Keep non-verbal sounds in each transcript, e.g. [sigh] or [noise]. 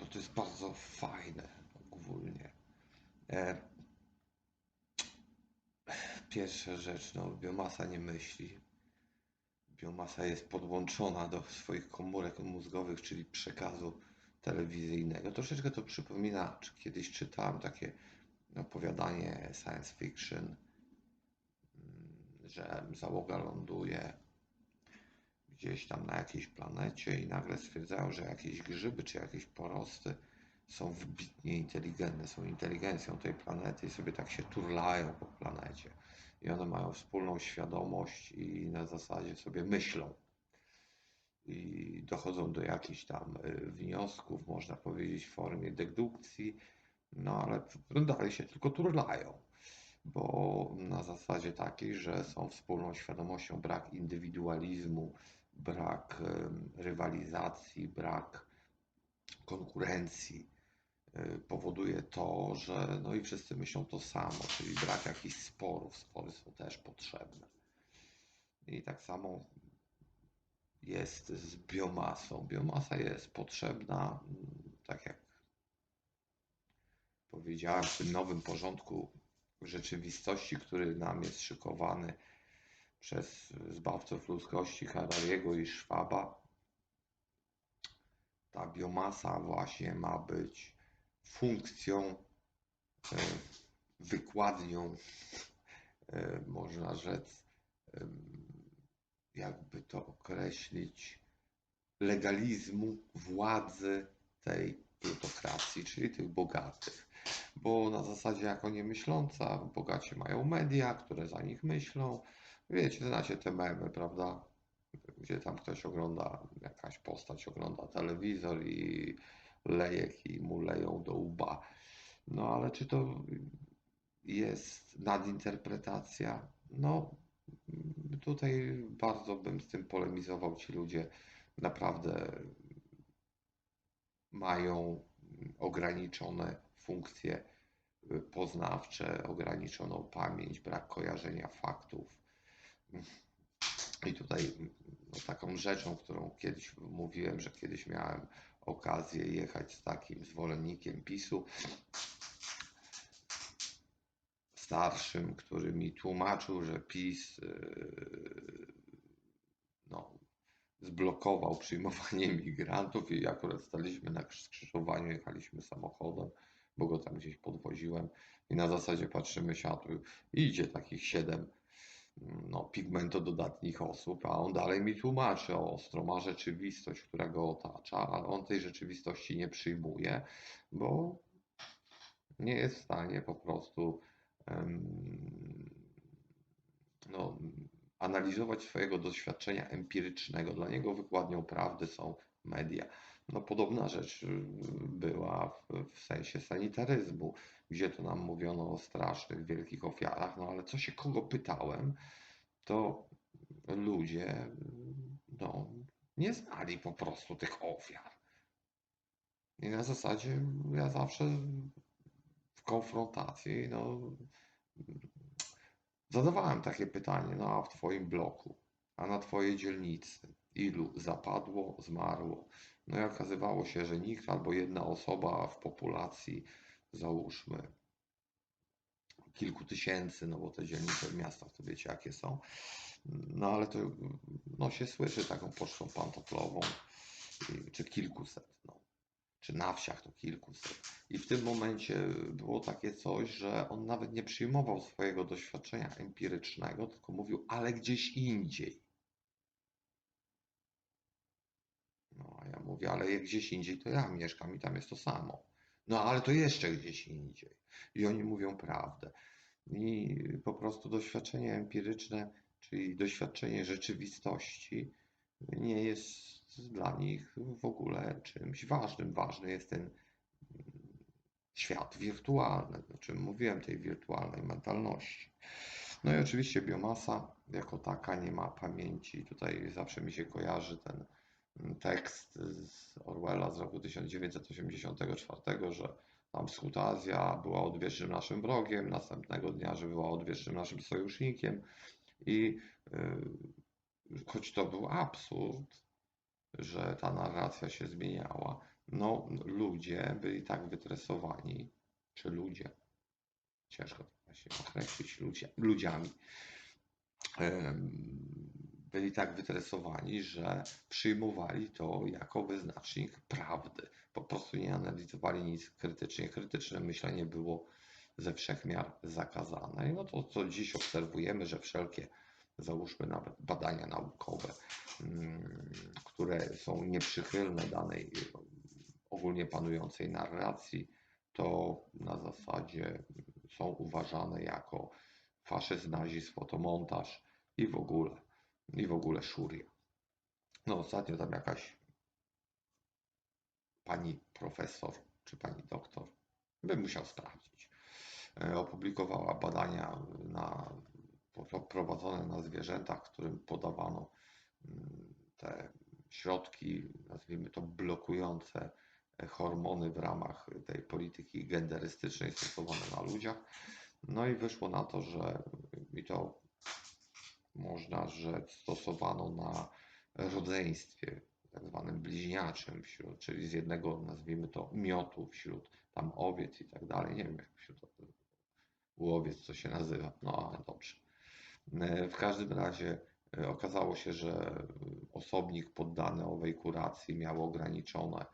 Bo to jest bardzo fajne ogólnie. E, pierwsza rzecz, no biomasa nie myśli. Biomasa jest podłączona do swoich komórek mózgowych, czyli przekazu telewizyjnego. Troszeczkę to przypomina, czy kiedyś czytałem takie opowiadanie science fiction, mm, że załoga ląduje gdzieś tam na jakiejś planecie i nagle stwierdzają, że jakieś grzyby czy jakieś porosty są wybitnie inteligentne, są inteligencją tej planety i sobie tak się turlają po planecie. I one mają wspólną świadomość i na zasadzie sobie myślą. I dochodzą do jakichś tam y, wniosków, można powiedzieć, w formie dedukcji, no ale dalej się tylko turlają, bo na zasadzie takiej, że są wspólną świadomością, brak indywidualizmu, brak rywalizacji, brak konkurencji y, powoduje to, że no i wszyscy myślą to samo, czyli brak jakichś sporów. Spory są też potrzebne. I tak samo jest z biomasą. Biomasa jest potrzebna, tak jak powiedziałem, w tym nowym porządku rzeczywistości, który nam jest szykowany przez zbawców ludzkości Harariego i Schwaba. Ta biomasa właśnie ma być funkcją, e, wykładnią, e, można rzec, jakby to określić, legalizmu władzy tej plutokracji, czyli tych bogatych. Bo na zasadzie jako niemyśląca, bogaci mają media, które za nich myślą, Wiecie, znacie te memy, prawda? Gdzie tam ktoś ogląda, jakaś postać ogląda telewizor i lejek i mu leją do łba. No ale czy to jest nadinterpretacja? No tutaj bardzo bym z tym polemizował. Ci ludzie naprawdę mają ograniczone funkcje poznawcze, ograniczoną pamięć, brak kojarzenia faktów. I tutaj no, taką rzeczą, którą kiedyś mówiłem, że kiedyś miałem okazję jechać z takim zwolennikiem PiSu, starszym, który mi tłumaczył, że PiS yy, no, zblokował przyjmowanie [laughs] migrantów i akurat staliśmy na skrzyżowaniu, jechaliśmy samochodem, bo go tam gdzieś podwoziłem i na zasadzie patrzymy tu idzie takich siedem no, pigmentododatnich osób, a on dalej mi tłumaczy ostro, ma rzeczywistość, która go otacza, ale on tej rzeczywistości nie przyjmuje, bo nie jest w stanie po prostu no, analizować swojego doświadczenia empirycznego. Dla niego wykładnią prawdy są media. No, podobna rzecz y, była w, sensie sanitaryzmu, gdzie to nam mówiono o strasznych, wielkich ofiarach, no ale co się kogo pytałem, to ludzie no, nie znali po prostu tych ofiar. I na zasadzie ja zawsze w konfrontacji no, zadawałem takie pytanie, no a w Twoim bloku, a na Twojej dzielnicy, ilu zapadło, zmarło? No i okazywało się, że nikt albo jedna osoba w populacji, załóżmy, kilku tysięcy, no bo te dzielnice w miastach to wiecie jakie są. No ale to no, się słyszy taką pocztą pantoflową, czy kilkuset, no. czy na wsiach to kilkuset. I w tym momencie było takie coś, że on nawet nie przyjmował swojego doświadczenia empirycznego, tylko mówił, ale gdzieś indziej. No a ja mówię, ale gdzieś indziej to ja mieszkam i tam jest to samo. No ale to jeszcze gdzieś indziej. I oni mówią prawdę. I po prostu doświadczenie empiryczne, czyli doświadczenie rzeczywistości, nie jest dla nich w ogóle czymś ważnym. Ważny jest ten świat wirtualny, o czym mówiłem, tej wirtualnej mentalności. No i oczywiście biomasa jako taka nie ma pamięci. Tutaj zawsze mi się kojarzy ten tekst z Orwella z roku 1984, że tam wschód Azja była odwiecznym naszym wrogiem, następnego dnia, że była odwiecznym naszym sojusznikiem i yy, choć to był absurd, że ta narracja się zmieniała. No, ludzie byli tak wytresowani, czy ludzie, ciężko właśnie określić ludzie, ludziami, byli tak wytresowani, że przyjmowali to jako wyznacznik prawdy. Po prostu nie analizowali nic krytycznie. Krytyczne myślenie było ze wszechmiar zakazane. No to, co dziś obserwujemy, że wszelkie, załóżmy nawet badania naukowe, mm, które są nieprzychylne danej ogólnie panującej narracji, to na zasadzie są uważane jako faszyzm, nazizm, fotomontaż i w ogóle, i w ogóle szuria. No ostatnio tam jakaś pani profesor czy pani doktor, bym musiał sprawdzić, e, opublikowała badania na, prowadzone na zwierzętach, którym podawano mm, te środki, nazwijmy to blokujące hormony w ramach tej polityki genderystycznej stosowane na ludziach. No i wyszło na to, że i to można rzec stosowano na rodzeństwie, tak zwanym bliźniaczym wśród, czyli z jednego, nazwijmy to, miotu wśród tam owiec i tak dalej. Nie wiem, jak wśród u owiec co się nazywa. No, dobrze. W każdym razie e, okazało się, że osobnik poddany owej kuracji miał ograniczone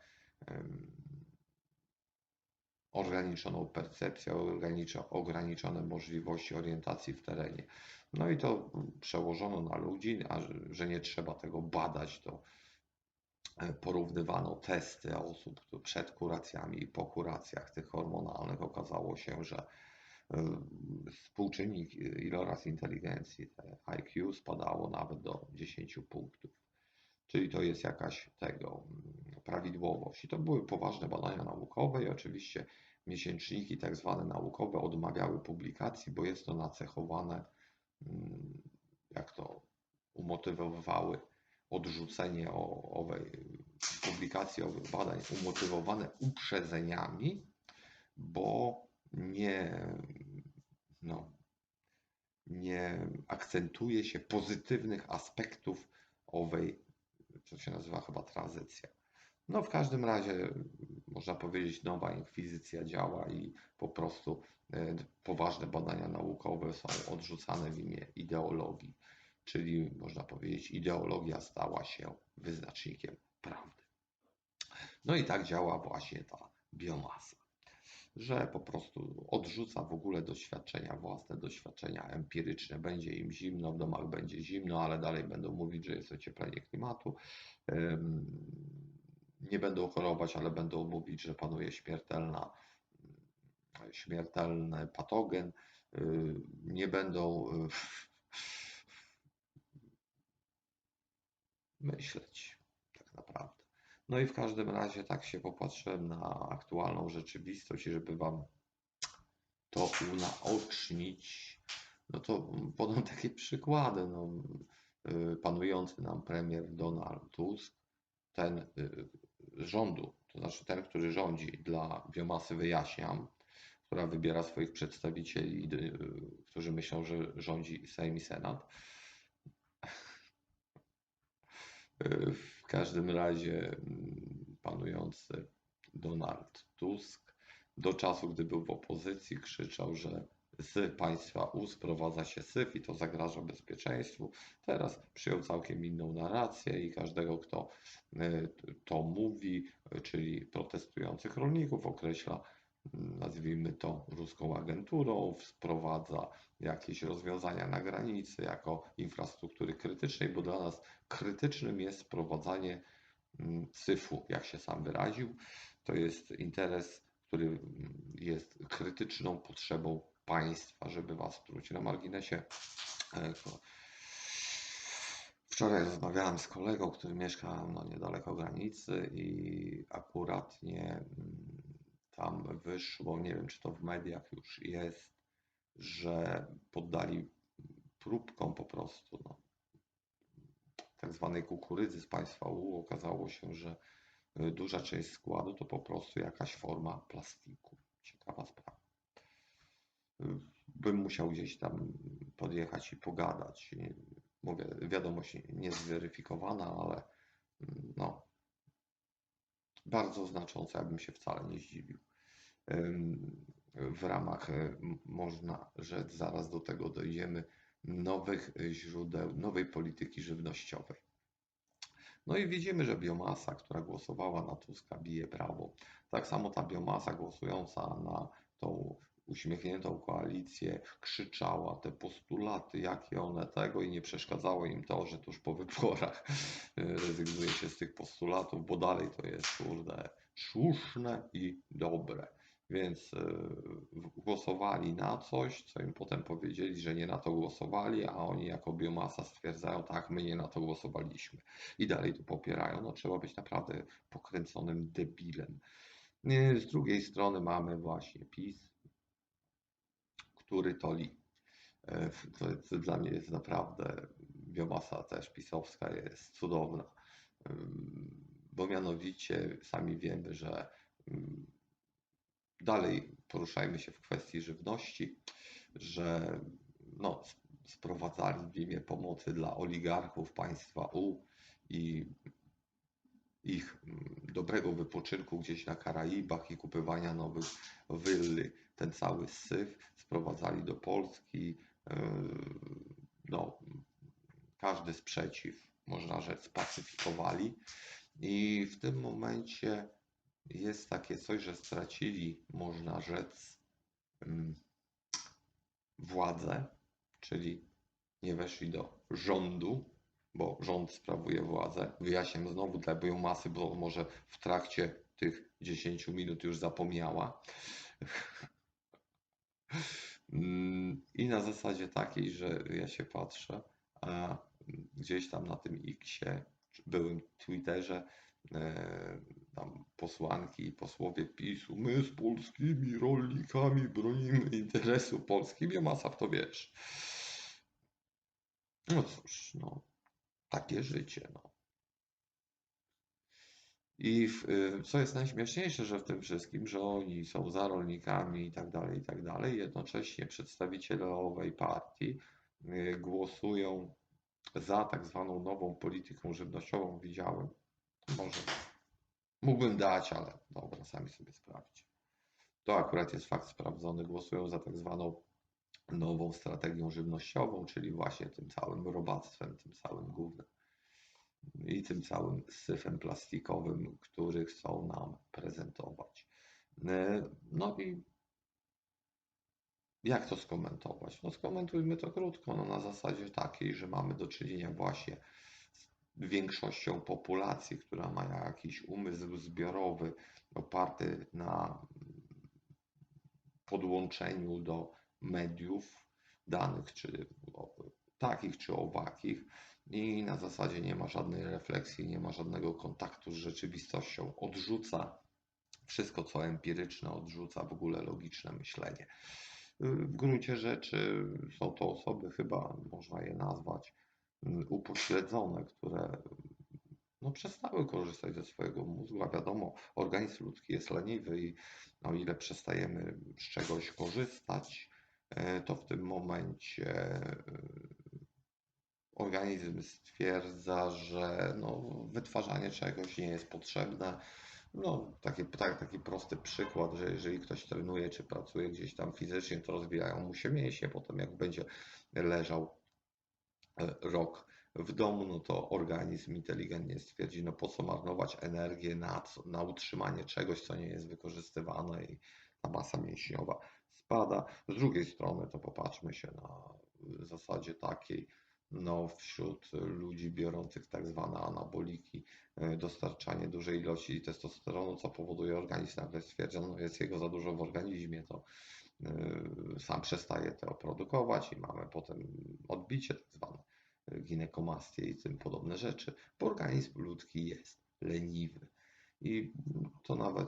ograniczoną percepcję, ograniczone możliwości orientacji w terenie. No i to przełożono na ludzi, a że nie trzeba tego badać, to e, porównywano testy osób przed kuracjami i po kuracjach tych hormonalnych. Okazało się, że e, współczynnik iloraz inteligencji, IQ, spadało nawet do 10 punktów. Czyli to jest jakaś tego mm, prawidłowość. I to były poważne badania naukowe i oczywiście miesięczniki tak zwane naukowe odmawiały publikacji, bo jest to nacechowane, jak to umotywowały odrzucenie owej publikacji owych badań umotywowane uprzedzeniami, bo nie, no, nie akcentuje się pozytywnych aspektów owej to się nazywa chyba tranzycja. No w każdym razie można powiedzieć nowa inkwizycja działa i po prostu e, poważne badania naukowe są odrzucane w imię ideologii, czyli można powiedzieć ideologia stała się wyznacznikiem prawdy. No i tak działa właśnie ta biomasa, że po prostu odrzuca w ogóle doświadczenia, własne doświadczenia empiryczne. Będzie im zimno, w domach będzie zimno, ale dalej będą mówić, że jest ocieplenie klimatu nie będą chorować, ale będą mówić, że panuje śmiertelna, śmiertelny patogen, y, nie będą y, myśleć tak naprawdę. No i w każdym razie tak się popatrzyłem na aktualną rzeczywistość i żeby Wam to unaocznić, no to podam takie przykłady. No, y, panujący nam premier Donald Tusk, ten rządu, to znaczy ten, który rządzi dla biomasy, wyjaśniam, która wybiera swoich przedstawicieli, y, którzy myślą, że rządzi Sejm i Senat. W każdym razie mm, panujący Donald Tusk do czasu, gdy był w opozycji, krzyczał, że z państwa U sprowadza się syf i to zagraża bezpieczeństwu. Teraz przyjął całkiem inną narrację i każdego, kto e, to mówi, czyli protestujących rolników, określa, nazwijmy to, ruską agenturą, wprowadza jakieś rozwiązania na granicy jako infrastruktury krytycznej, bo dla nas krytycznym jest wprowadzanie syfu, jak się sam wyraził. To jest interes, który jest krytyczną potrzebą państwa, żeby was truć. Na marginesie e, wczoraj rozmawiałem z kolegą, który mieszka no, niedaleko granicy i akuratnie mm, tam wyszło, nie wiem czy to w mediach już jest, że poddali próbkom po prostu no, tak zwanej kukurydzy z państwa U. Okazało się, że e, duża część składu to po prostu jakaś forma plastiku. Ciekawa sprawa bym musiał gdzieś tam podjechać i pogadać. Mówię, wiadomość niezweryfikowana, ale no, bardzo znacząca, ja bym się wcale nie zdziwił. W ramach, m- można rzec, zaraz do tego dojdziemy, nowych źródeł, nowej polityki żywnościowej. No i widzimy, że biomasa, która głosowała na Tuska, bije brawo. Tak samo ta biomasa głosująca na tą uśmiechniętą koalicję krzyczała te postulaty, jakie one tego i nie przeszkadzało im to, że tuż po wyborach y, rezygnuje się z tych postulatów, bo dalej to jest kurde słuszne i dobre. Więc w- głosowali na coś, co im potem powiedzieli, że nie na to głosowali, a oni jako biomasa stwierdzają, tak, my nie na to głosowaliśmy. I dalej to popierają. No trzeba być naprawdę pokręconym debilem. Y, Z drugiej strony mamy właśnie PiS, który toli. E, To, to dla mnie jest naprawdę, biomasa też pisowska jest cudowna. Bo mianowicie sami wiemy, że dalej poruszajmy się w kwestii żywności, że no, sprowadzali w imię pomocy dla oligarchów państwa U i ich dobrego wypoczynku gdzieś na Karaibach i kupywania nowych willi, ten cały syf sprowadzali do Polski. Yy, No, każdy sprzeciw, można rzec, spacyfikowali. I w tym momencie jest takie coś, że stracili, można rzec, mm, władzę, czyli nie weszli do rządu, bo rząd sprawuje władzę. Wyjaśniam znowu dla biomasy, bo może w trakcie tych 10 minut już zapomniała. Mm, I na zasadzie takiej, że ja się patrzę, a gdzieś tam na tym Xie, byłym Twitterze, e, tam posłanki i posłowie PiSu, my z polskimi rolnikami bronimy interesu Polski, biomasa w to wiesz. No cóż, no, takie życie, no. I w, y, co jest najśmieszniejsze, że w tym wszystkim, że oni są za rolnikami i tak dalej, i tak dalej, jednocześnie przedstawiciele owej partii y, głosują za tak zwaną nową polityką żywnościową. Widziałem, może mógłbym dać, ale dobra, sami sobie sprawdźcie. To akurat jest fakt sprawdzony. Głosują za tak zwaną nową strategią żywnościową, czyli właśnie tym całym robactwem, tym całym gównem i tym całym syfem plastikowym, który chcą nam prezentować. E, No i jak to skomentować? No skomentujmy to krótko, no na zasadzie takiej, że mamy do czynienia właśnie z większością populacji, która ma jakiś umysł zbiorowy oparty na podłączeniu do mediów danych, czy takich, czy owakich, i na zasadzie nie ma żadnej refleksji, nie ma żadnego kontaktu z rzeczywistością, odrzuca wszystko, co empiryczne, odrzuca w ogóle logiczne myślenie. W gruncie rzeczy są to osoby, chyba można je nazwać, mm, upośledzone, które no, przestały korzystać ze swojego mózgu, a wiadomo, organizm ludzki jest leniwy i o ile przestajemy z czegoś korzystać, e, to w tym momencie e, organizm stwierdza, że no, wytwarzanie czegoś nie jest potrzebne. No, taki, tak, taki prosty przykład, że jeżeli ktoś trenuje czy pracuje gdzieś tam fizycznie, to rozwijają mu się mięśnie, potem jak będzie leżał e, rok w domu, no to organizm inteligentnie stwierdzi, no po co marnować energię na, na utrzymanie czegoś, co nie jest wykorzystywane i ta masa mięśniowa spada. Z drugiej strony to popatrzmy się na zasadzie takiej, no wśród ludzi biorących tak zwane anaboliki, e, dostarczanie dużej ilości testosteronu, co powoduje organizm nagle stwierdza, no jest jego za dużo w organizmie, to e, sam przestaje to produkować i mamy potem odbicie tak zwane ginekomastię i tym podobne rzeczy, bo organizm ludzki jest leniwy. I to nawet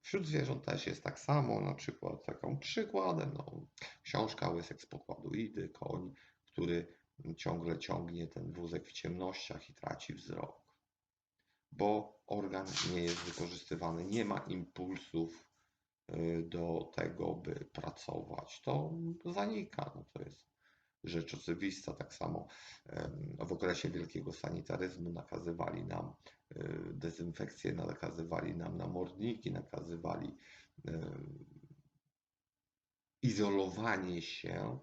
wśród zwierząt też jest tak samo, na przykład taką przykładem, no, książka Łysek z pokładu Idy, koń, który ciągle ciągnie ten wózek w ciemnościach i traci wzrok, bo organ nie jest wykorzystywany, nie ma impulsów y, do tego, by pracować. To zanika. No to jest rzecz oczywista. Tak samo w okresie wielkiego sanitaryzmu nakazywali nam dezynfekcję, nakazywali nam namorniki, nakazywali izolowanie się.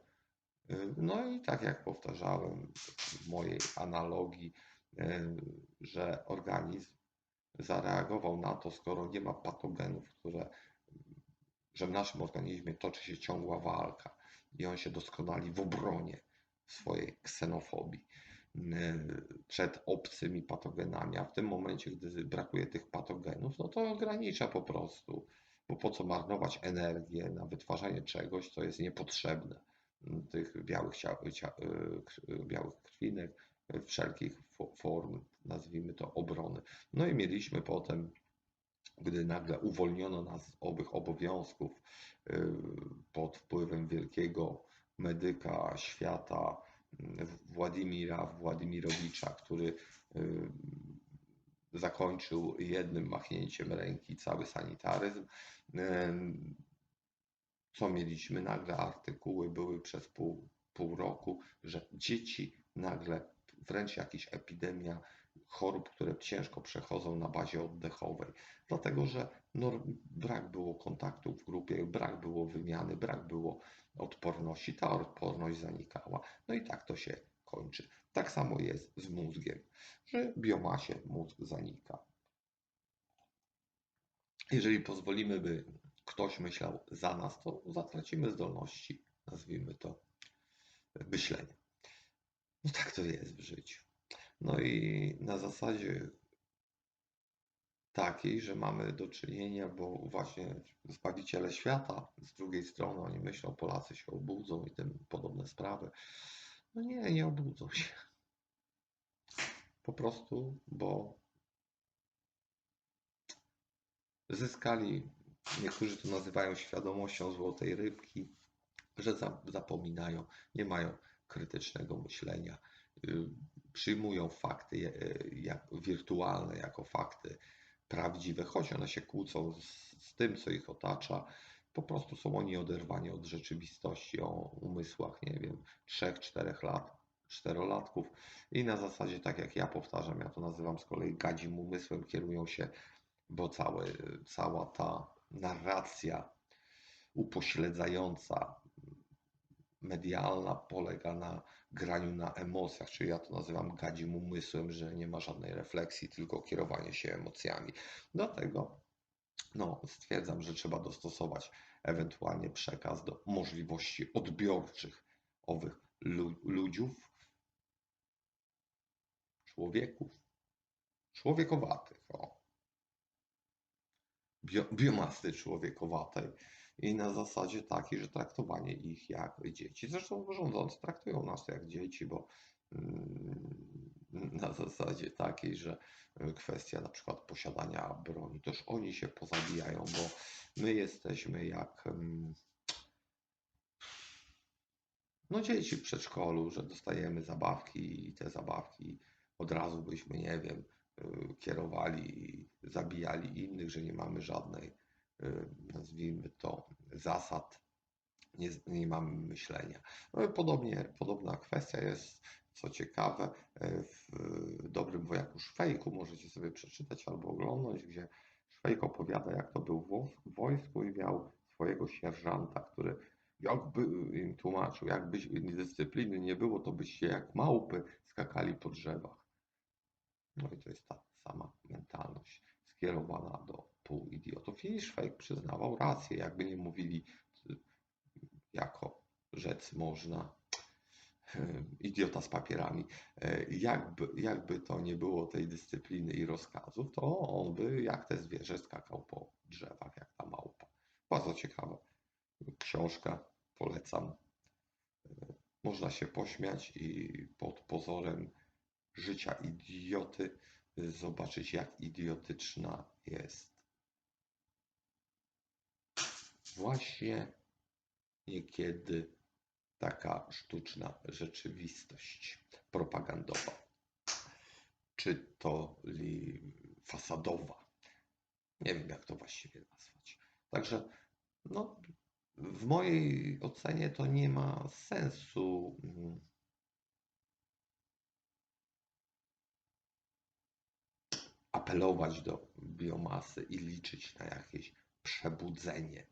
No i tak jak powtarzałem w mojej analogii, że organizm zareagował na to, skoro nie ma patogenów, które, że w naszym organizmie toczy się ciągła walka i on się doskonali w obronie swojej ksenofobii przed obcymi patogenami, a w tym momencie, gdy brakuje tych patogenów, no to ogranicza po prostu, bo po co marnować energię na wytwarzanie czegoś, co jest niepotrzebne, tych białych, cia, cia, białych krwinek, wszelkich form, nazwijmy to, obrony. No i mieliśmy potem, gdy nagle uwolniono nas z owych obowiązków pod wpływem wielkiego medyka świata, Władimira Władimirowicza, który zakończył jednym machnięciem ręki cały sanitaryzm. Co mieliśmy? Nagle artykuły były przez pół, pół roku, że dzieci nagle wręcz jakaś epidemia chorób, które ciężko przechodzą na bazie oddechowej, dlatego że no, brak było kontaktu w grupie, brak było wymiany, brak było odporności, ta odporność zanikała. No i tak to się kończy. Tak samo jest z mózgiem, że biomasie mózg zanika. Jeżeli pozwolimy, by ktoś myślał za nas, to zatracimy zdolności, nazwijmy to, myślenia. No tak to jest w życiu. No i na zasadzie takiej, że mamy do czynienia, bo właśnie Zbawiciele świata z drugiej strony, oni myślą, Polacy się obudzą i tym podobne sprawy. No nie, nie obudzą się. Po prostu, bo zyskali, niektórzy to nazywają świadomością złotej rybki, że zapominają, nie mają krytycznego myślenia. Y, przyjmują fakty y, jak wirtualne jako fakty prawdziwe, choć one się kłócą z, tym, co ich otacza. Po prostu są oni oderwani od rzeczywistości o umysłach, nie wiem, 3-4 lat, czterolatków i na zasadzie, tak jak ja powtarzam, ja to nazywam z kolei gadzim umysłem, kierują się, bo całe, cała ta narracja upośledzająca medialna polega na graniu na emocjach, czyli ja to nazywam gadzim umysłem, że nie ma żadnej refleksji, tylko kierowanie się emocjami. Dlatego no, stwierdzam, że trzeba dostosować ewentualnie przekaz do możliwości odbiorczych owych lu ludziów, człowieków, człowiekowatych, o. Bio biomasy człowiekowatej i na zasadzie takiej, że traktowanie ich jak dzieci. Zresztą rządzący traktują nas jak dzieci, bo mm, na zasadzie takiej, że e, kwestia na przykład posiadania broni, toż oni się pozabijają, bo my jesteśmy jak mm, no dzieci w przedszkolu, że dostajemy zabawki i te zabawki od razu byśmy, nie wiem, kierowali i zabijali innych, że nie mamy żadnej Y, nazwijmy to, zasad, nie, nie mamy myślenia. No podobnie, podobna kwestia jest, co ciekawe, y, w dobrym wojaku Szwejku, możecie sobie przeczytać albo oglądać, gdzie Szwejk opowiada, jak to był w wojsku i miał swojego sierżanta, który jakby im tłumaczył, jakby dyscypliny nie było, to byście jak małpy skakali po drzewach. No i to jest ta sama mentalność skierowana do półidiotów. I Szwajk przyznawał rację, jakby nie mówili, jako rzec można, [laughs] idiota z papierami. Jakby, jakby to nie było tej dyscypliny i rozkazów, to on by jak te zwierzę skakał po drzewach, jak ta małpa. Bardzo ciekawa książka, polecam. Można się pośmiać i pod pozorem życia idioty zobaczyć, jak idiotyczna jest właśnie niekiedy taka sztuczna rzeczywistość propagandowa, czy to li fasadowa. Nie wiem, jak to właściwie nazwać. Także no, w mojej ocenie to nie ma sensu apelować do biomasy i liczyć na jakieś przebudzenie.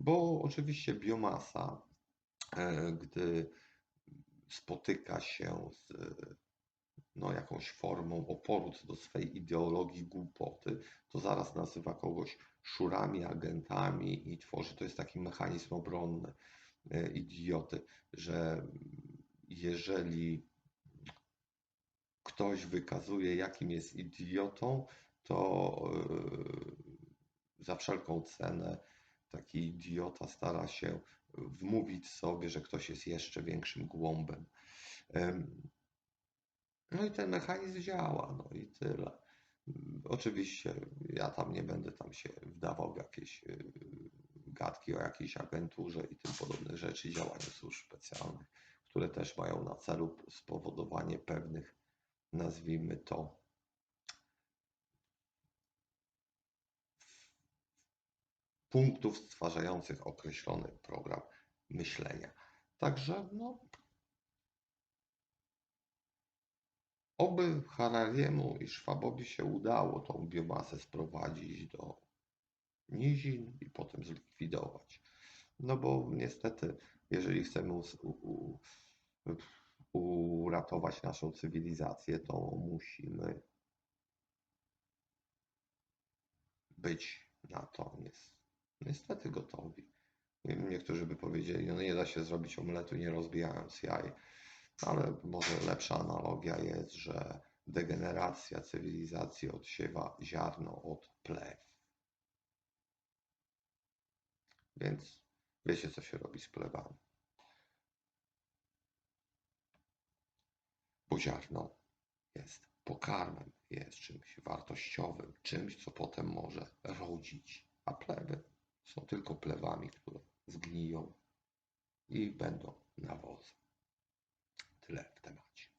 Bo oczywiście biomasa, e, gdy spotyka się z no, jakąś formą oporu co do swej ideologii głupoty, to zaraz nazywa kogoś szurami, agentami i tworzy, to jest taki mechanizm obronny e, idioty, że jeżeli ktoś wykazuje, jakim jest idiotą, to e, za wszelką cenę taki idiota stara się wmówić sobie, że ktoś jest jeszcze większym głąbem. No i ten mechanizm działa, no i tyle. Oczywiście ja tam nie będę tam się wdawał w jakieś y, gadki o jakiejś agenturze i tym podobnych rzeczy, działaniu służb specjalnych, które też mają na celu spowodowanie pewnych, nazwijmy to, punktów stwarzających określony program myślenia. Także no, Oby Harariemu i Szwabowi się udało tą biomasę sprowadzić do nizin i potem zlikwidować. No bo niestety, jeżeli chcemy uratować naszą cywilizację, to musimy być na to niestety gotowi. Niektórzy by powiedzieli, no nie da się zrobić omletu nie rozbijając jaj. Ale może lepsza analogia jest, że degeneracja cywilizacji odsiewa ziarno od plew. Więc wiecie, co się robi z plewami. Ziarno jest pokarmem, jest czymś wartościowym, czymś, co potem może rodzić, a plewy są tylko plewami, które zgniją i będą nawozem. Tyle w temacie.